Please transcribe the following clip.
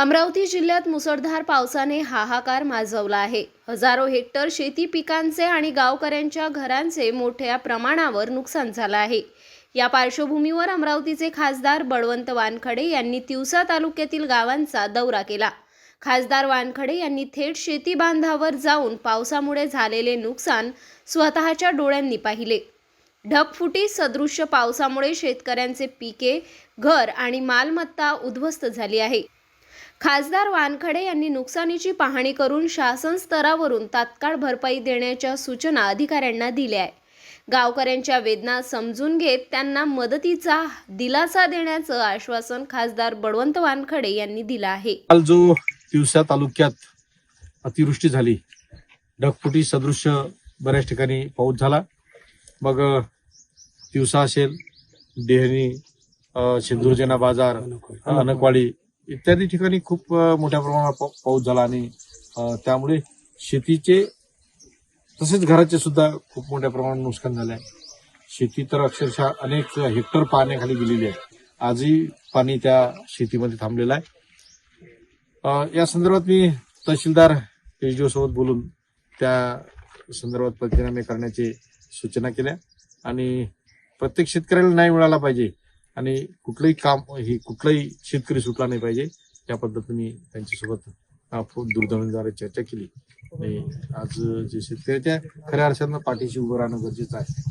अमरावती जिल्ह्यात मुसळधार पावसाने हाहाकार माजवला आहे. हजारो हेक्टर शेती पिकांचे आणि गावकऱ्यांच्या घरांचे मोठ्या प्रमाणावर नुकसान झालं आहे. या पार्श्वभूमीवर अमरावतीचे खासदार बळवंत वानखडे यांनी तिवसा तालुक्यातील गावांचा दौरा केला. खासदार वानखडे यांनी थेट शेती बांधावर जाऊन पावसामुळे झालेले नुकसान स्वतःच्या डोळ्यांनी पाहिले. ढगफुटी सदृश्य पावसामुळे शेतकऱ्यांचे पिके घर आणि मालमत्ता उद्ध्वस्त झाली आहे. खासदार वानखडे यांनी नुकसानीची पाहणी करून शासन स्तरावरून तात्काळ भरपाई देण्याच्या सूचना अधिकाऱ्यांना दिल्या आहे गावकऱ्यांच्या वेदना समजून घेत त्यांना मदतीचा दिलासा देण्याचं आश्वासन खासदार बळवंत वानखडे यांनी दिलं आहे. काल जो तिवसा तालुक्यात अतिवृष्टी झाली ढगफुटी सदृश्य बऱ्याच ठिकाणी पाऊस झाला. मग तिवसा असेल डेहणी सिंधुर्जना बाजार अनकवाडी इत्यादी ठिकाणी खूप मोठ्या प्रमाणात पाऊ- पाऊस झाला आणि त्यामुळे शेतीचे तसेच घराचे सुद्धा खूप मोठ्या प्रमाणात नुकसान झालं आहे. शेती तर अक्षरशः अनेक हेक्टर पाण्याखाली गेलेली आहे. आजही पाणी त्या शेतीमध्ये थांबलेलं आहे. या संदर्भात मी तहसीलदार एचडीओ सोबत बोलून त्या संदर्भात पंचनामे करण्याची सूचना केल्या आणि प्रत्येक शेतकऱ्याला न्याय मिळाला पाहिजे आणि कुठलंही काम हे कुठलाही शेतकरी सुटला नाही पाहिजे. या पद्धतीने त्यांच्यासोबत अ, दूरध्वनीद्वारे चर्चा केली. आणि आज जे शेतकऱ्याच्या खऱ्या अर्थानं पाठीशी उभं राहणं गरजेचं आहे.